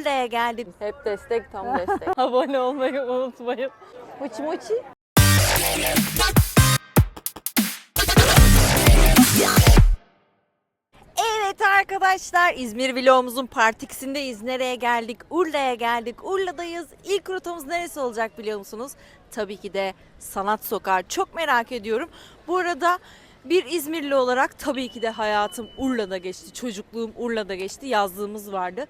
Urla'ya geldik. Hep destek tam destek. Abone olmayı unutmayın. Moçi moçi. Evet arkadaşlar İzmir vlogumuzun part 2'sindeyiz. Nereye geldik? Urla'ya geldik. Urla'dayız. İlk rotamız neresi olacak biliyor musunuz? Tabii ki de Sanat Sokağı. Çok merak ediyorum. Bu arada bir İzmirli olarak tabii ki de hayatım Urla'da geçti. Çocukluğum Urla'da geçti. Yazlığımız vardı.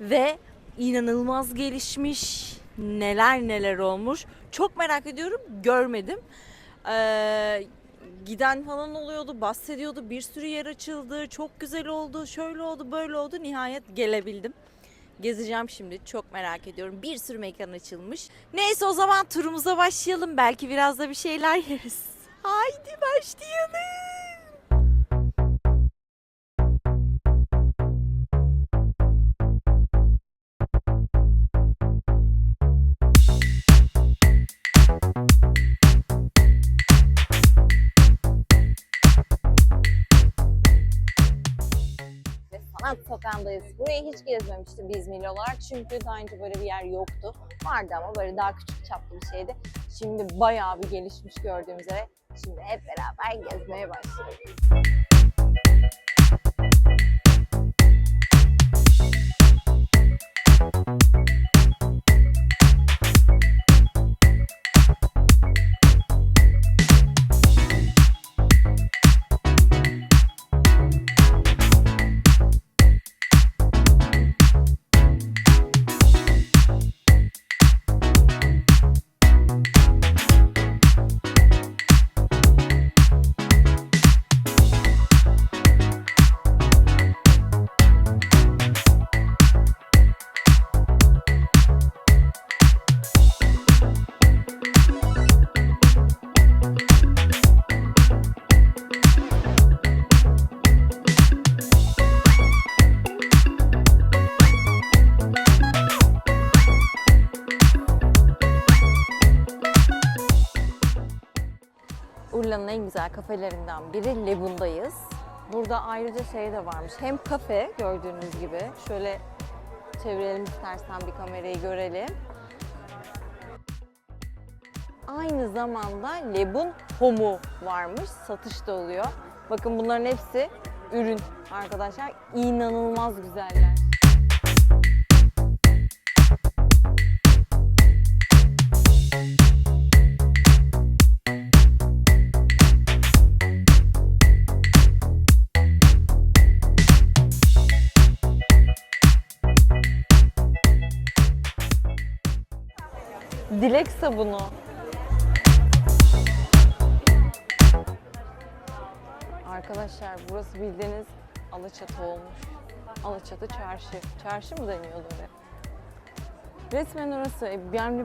Ve inanılmaz gelişmiş. Neler neler olmuş. Çok merak ediyorum. Görmedim. Ee, giden falan oluyordu, bahsediyordu. Bir sürü yer açıldı. Çok güzel oldu. Şöyle oldu, böyle oldu. Nihayet gelebildim. Gezeceğim şimdi. Çok merak ediyorum. Bir sürü mekan açılmış. Neyse o zaman turumuza başlayalım. Belki biraz da bir şeyler yeriz. Haydi başlayalım. Sanat Sokağı'ndayız. Burayı hiç gezmemiştim bir İzmirli olarak çünkü daha önce böyle bir yer yoktu. Vardı ama böyle daha küçük çaplı bir şeydi. Şimdi bayağı bir gelişmiş gördüğümüz üzere. Şimdi hep beraber gezmeye başlıyoruz. Urla'nın en güzel kafelerinden biri Lebun'dayız. Burada ayrıca şey de varmış. Hem kafe gördüğünüz gibi. Şöyle çevirelim istersen bir kamerayı görelim. Aynı zamanda Lebun Home'u varmış. Satışta oluyor. Bakın bunların hepsi ürün arkadaşlar. İnanılmaz güzeller. Dilek sabunu. Arkadaşlar burası bildiğiniz Alaçatı olmuş. Alaçatı çarşı. Çarşı mı deniyordu oraya? Resmen orası. E, Yani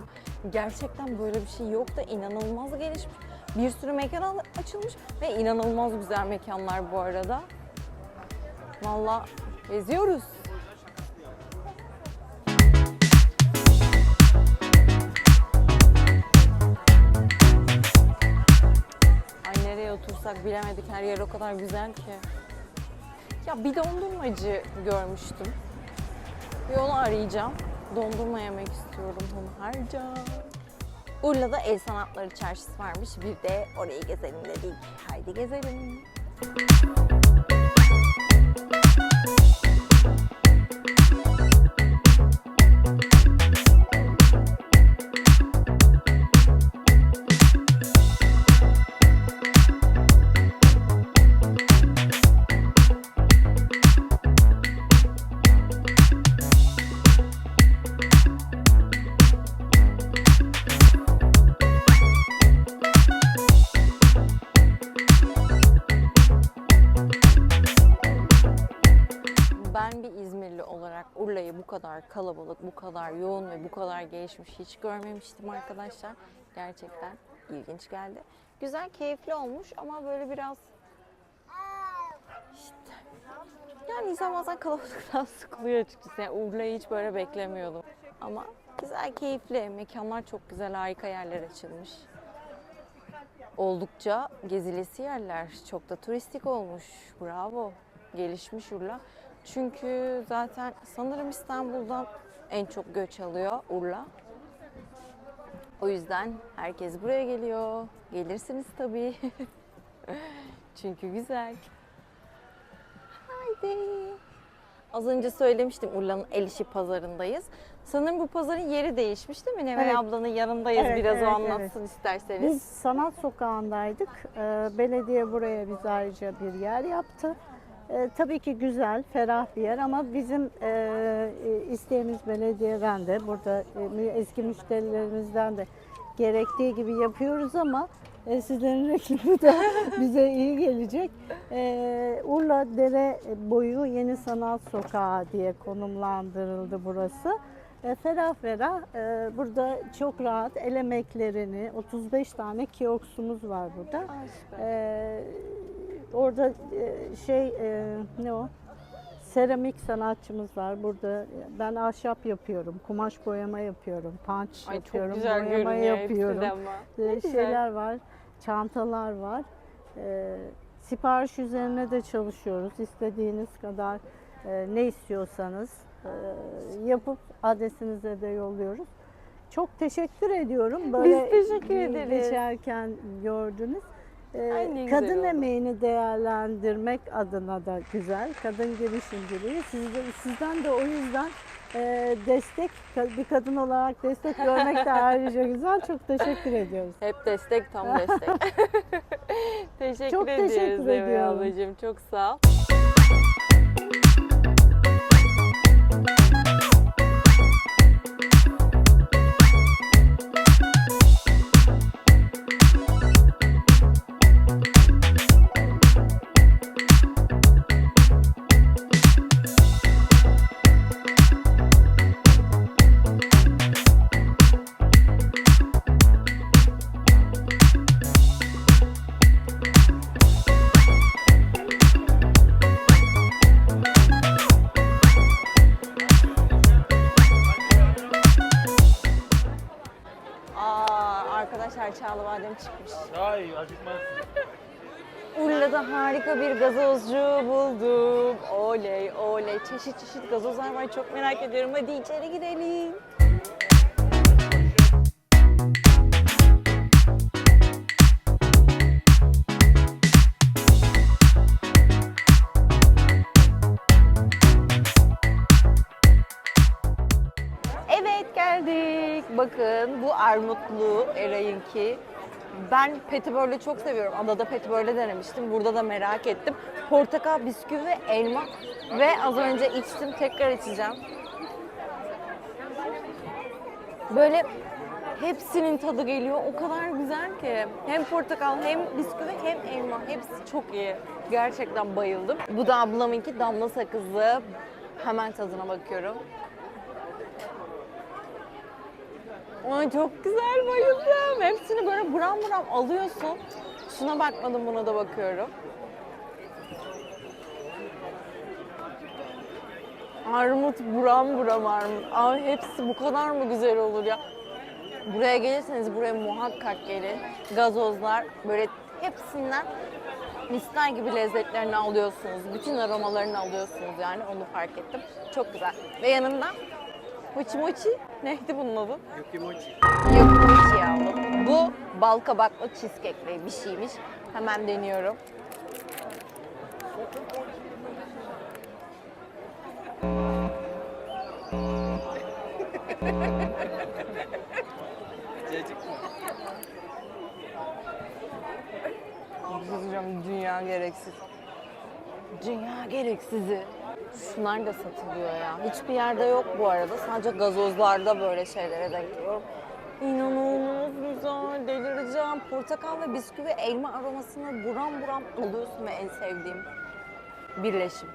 gerçekten böyle bir şey yok da inanılmaz gelişmiş. Bir sürü mekan açılmış ve inanılmaz güzel mekanlar bu arada. Valla geziyoruz. Otursak bilemedik. Her yer o kadar güzel ki. Ya bir dondurmacı görmüştüm. Bir onu arayacağım. Dondurma yemek istiyorum harca. Urla'da El Sanatları Çarşısı varmış. Bir de orayı gezelim dedik. Haydi gezelim. Ben bu kadar kalabalık, bu kadar yoğun ve bu kadar gelişmiş hiç görmemiştim arkadaşlar. Gerçekten ilginç geldi. Güzel, keyifli olmuş ama böyle biraz işte yani insan bazen kalabalıktan sıkılıyor açıkçası. Yani Urla'yı hiç böyle beklemiyordum. Ama güzel, keyifli. Mekanlar çok güzel, harika yerler açılmış. Oldukça gezilesi yerler. Çok da turistik olmuş. Bravo. Gelişmiş Urla. Çünkü zaten sanırım İstanbul'dan en çok göç alıyor Urla. O yüzden herkes buraya geliyor. Gelirsiniz tabii. Çünkü güzel. Haydi. Az önce söylemiştim Urla'nın El İşi pazarındayız. Sanırım bu pazarın yeri değişmiş değil mi? Neval Evet. ablanın yanındayız. Evet, Biraz evet, o anlatsın isterseniz. Biz Sanat Sokağı'ndaydık. Ee, belediye buraya biz ayrıca bir yer yaptı. Ee, tabii ki güzel, ferah bir yer ama bizim e, e, isteğimiz belediyeden de, burada e, eski müşterilerimizden de gerektiği gibi yapıyoruz ama e, sizlerin reklamı da bize iyi gelecek. Ee, Urla Dere Boyu Yeni Sanat Sokağı diye konumlandırıldı burası. E, ferah ferah e, burada çok rahat el emeklerini 35 tane kioksumuz var burada. E, orada e, şey e, ne o? Seramik sanatçımız var burada. Ben ahşap yapıyorum, kumaş boyama yapıyorum, punch Ay çok yapıyorum, güzel boyama görünüyor yapıyorum. hepsi. E, güzel. şeyler var, çantalar var. E, sipariş üzerine de çalışıyoruz. İstediğiniz kadar e, ne istiyorsanız e, yapıp adresinize de yolluyoruz. Çok teşekkür ediyorum. Böyle teşekkür bir ederiz. Geçerken gördünüz. E, Ay ne güzel kadın oldu. emeğini değerlendirmek adına da güzel. Kadın girişimciliği. Sizde, sizden de o yüzden e, destek, bir kadın olarak destek görmek de ayrıca güzel. Çok teşekkür ediyoruz. Hep destek, tam destek. teşekkür Çok ediyoruz teşekkür ediyorum. ablacığım. Çok sağ ol. Çıkmış. Ay acıkmaz. Urla'da harika bir gazozcu buldum. Oley oley. Çeşit çeşit gazozlar var. Çok merak ediyorum. Hadi içeri girelim. Evet geldik. Bakın bu armutlu Eray'ınki. Ben petibörlü çok seviyorum. Adada petibörlü denemiştim. Burada da merak ettim. Portakal, bisküvi, elma ve az önce içtim. Tekrar içeceğim. Böyle hepsinin tadı geliyor. O kadar güzel ki. Hem portakal hem bisküvi hem elma. Hepsi çok iyi. Gerçekten bayıldım. Bu da ablamınki damla sakızlı. Hemen tadına bakıyorum. Ay çok güzel bayıldım. Hepsini böyle buram buram alıyorsun. Şuna bakmadım buna da bakıyorum. Armut buram buram armut. Ay hepsi bu kadar mı güzel olur ya? Buraya gelirseniz buraya muhakkak gelin. Gazozlar böyle hepsinden misler gibi lezzetlerini alıyorsunuz. Bütün aromalarını alıyorsunuz yani onu fark ettim. Çok güzel. Ve yanında mochi mochi neydi bunun adı? Yukimochi. Yok mochi aldım. Bu bal kabaklı cheesecake'li bir şeymiş. Hemen deniyorum. Mı? Hocam dünya gereksiz. Dünya gereksizi. Şunlar da satılıyor ya. Hiçbir yerde yok bu arada. Sadece gazozlarda böyle şeylere denk geliyorum. İnanılmaz güzel. Delireceğim. Portakal ve bisküvi elma aromasını buram buram alıyorsun ve en sevdiğim birleşim.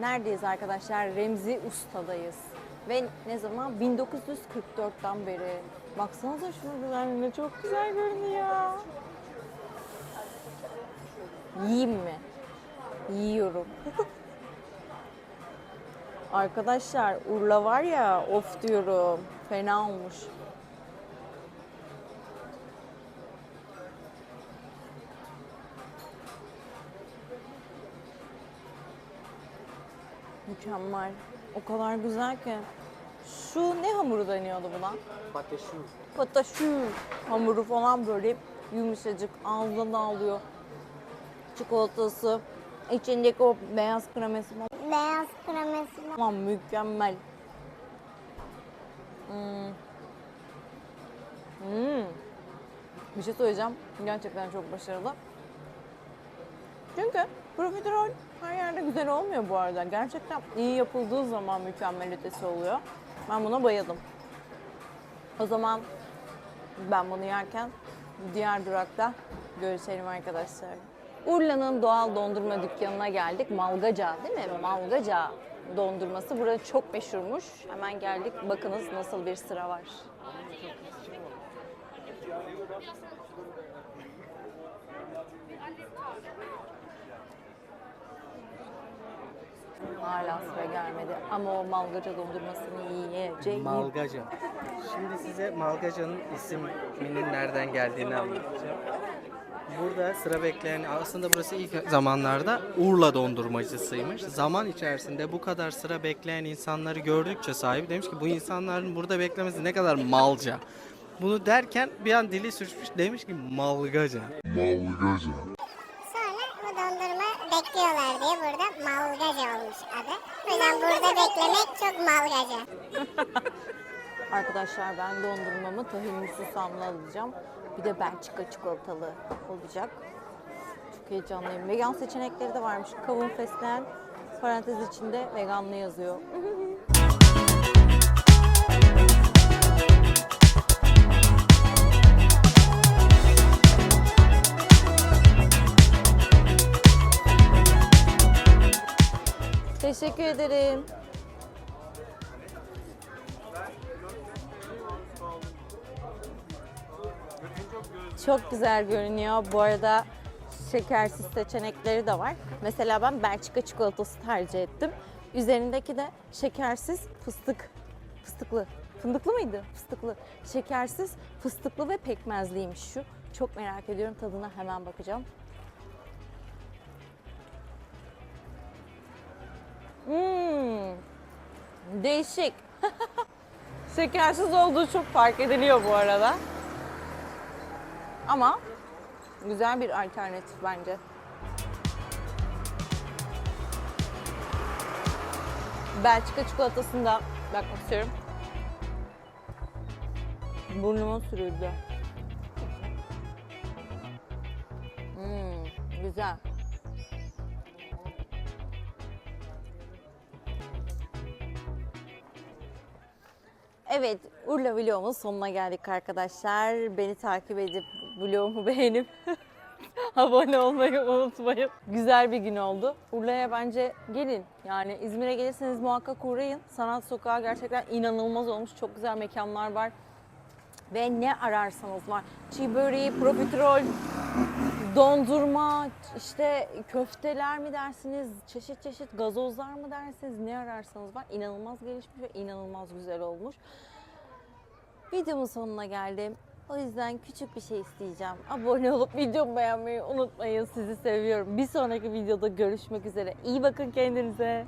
Neredeyiz arkadaşlar? Remzi Usta'dayız. Ve ne zaman? 1944'ten beri. Baksanıza şunun güzelliğine çok güzel görünüyor. Yiyeyim mi? Yiyorum. Arkadaşlar Urla var ya of diyorum. Fena olmuş. Mükemmel. O kadar güzel ki. Şu ne hamuru deniyordu buna? Pataşu. Pataşu hamuru falan böyle yumuşacık ağzına dağılıyor. Çikolatası, içindeki o beyaz kremesi falan Beyaz kremesi Aman mükemmel. Hmm. Hmm. Bir şey söyleyeceğim. Gerçekten çok başarılı. Çünkü profiterol her yerde güzel olmuyor bu arada. Gerçekten iyi yapıldığı zaman mükemmel ötesi oluyor. Ben buna bayıldım. O zaman ben bunu yerken diğer durakta görüşelim arkadaşlar. Urla'nın doğal dondurma dükkanına geldik. Malgaca değil mi? Malgaca dondurması burada çok meşhurmuş. Hemen geldik. Bakınız nasıl bir sıra var. Hala sıra gelmedi. Ama o malgaca dondurmasını yiyeceğim. Malgaca. Şimdi size Malgaca'nın isminin nereden geldiğini anlatacağım. Burada sıra bekleyen aslında burası ilk zamanlarda Urla dondurmacısıymış. Zaman içerisinde bu kadar sıra bekleyen insanları gördükçe sahibi demiş ki bu insanların burada beklemesi ne kadar malca. Bunu derken bir an dili sürçmüş demiş ki malgaca. Sonra bu dondurma bekliyorlar diye burada malgaca olmuş adı. O yüzden burada beklemek malgaca. Arkadaşlar ben dondurmamı tahinli susamlı alacağım. Bir de Belçika çikolatalı olacak. Çok heyecanlıyım. Vegan seçenekleri de varmış. Kavun fesleğen parantez içinde veganlı yazıyor. Teşekkür ederim. Çok güzel görünüyor. Bu arada şekersiz seçenekleri de var. Mesela ben Belçika çikolatası tercih ettim. Üzerindeki de şekersiz fıstık. Fıstıklı. Fındıklı mıydı? Fıstıklı. Şekersiz, fıstıklı ve pekmezliymiş şu. Çok merak ediyorum. Tadına hemen bakacağım. Hmm. Değişik. Şekersiz olduğu çok fark ediliyor bu arada. Ama güzel bir alternatif bence. Belçika çikolatasında bakmak istiyorum. Burnuma sürüldü. Hmm, güzel. Evet, Urla vlogumun sonuna geldik arkadaşlar. Beni takip edip vlogumu beğenip abone olmayı unutmayın. Güzel bir gün oldu. Urla'ya bence gelin. Yani İzmir'e gelirseniz muhakkak uğrayın. Sanat Sokağı gerçekten inanılmaz olmuş. Çok güzel mekanlar var. Ve ne ararsanız var. Çiğ böreği, profiterol, dondurma, işte köfteler mi dersiniz, çeşit çeşit gazozlar mı dersiniz, ne ararsanız var. İnanılmaz gelişmiş ve inanılmaz güzel olmuş. Videomun sonuna geldim. O yüzden küçük bir şey isteyeceğim. Abone olup videomu beğenmeyi unutmayın. Sizi seviyorum. Bir sonraki videoda görüşmek üzere. İyi bakın kendinize.